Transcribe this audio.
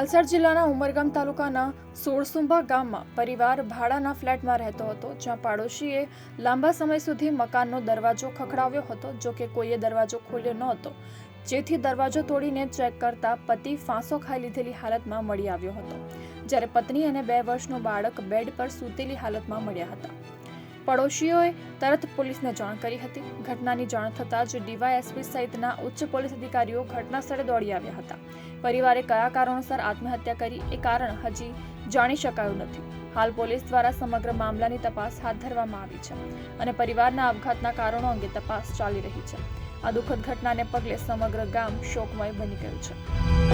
વલસાડ જિલ્લાના ઉમરગામ તાલુકાના સોળસુંભા ગામમાં પરિવાર ભાડાના ફ્લેટમાં રહેતો હતો, જ્યાં પાડોશીએ લાંબા સમય સુધી મકાનનો દરવાજો ખખડાવ્યો હતો, જો કે કોઈએ દરવાજો ખોલ્યો ન હતો જેથી દરવાજો તોડીને ચેક કરતા પતિ ફાંસો ખાઈ લીધેલી હાલતમાં મળી આવ્યો હતો, જ્યારે પત્ની અને બે વર્ષનું બાળક બેડ પર સૂતેલી હાલતમાં મળ્યા હતા. પડોશીઓએ તરત પોલીસને જાણ કરી હતી. ઘટનાની જાણ થતાં જ ડીવાયએસપી સહિતના ઉચ્ચ પોલીસ અધિકારીઓ ઘટના સ્થળે દોડી આવ્યા હતા. પરિવારે કયા કારણોસર આત્મહત્યા કરી એ કારણ હજી જાણી શકાયું નથી. હાલ પોલીસ દ્વારા સમગ્ર મામલાની તપાસ હાથ ધરવામાં આવી છે અને પરિવારના આપઘાતના કારણો અંગે તપાસ ચાલી રહી છે. આ દુઃખદ ઘટનાને પગલે સમગ્ર ગામ શોકમય બની ગયું છે.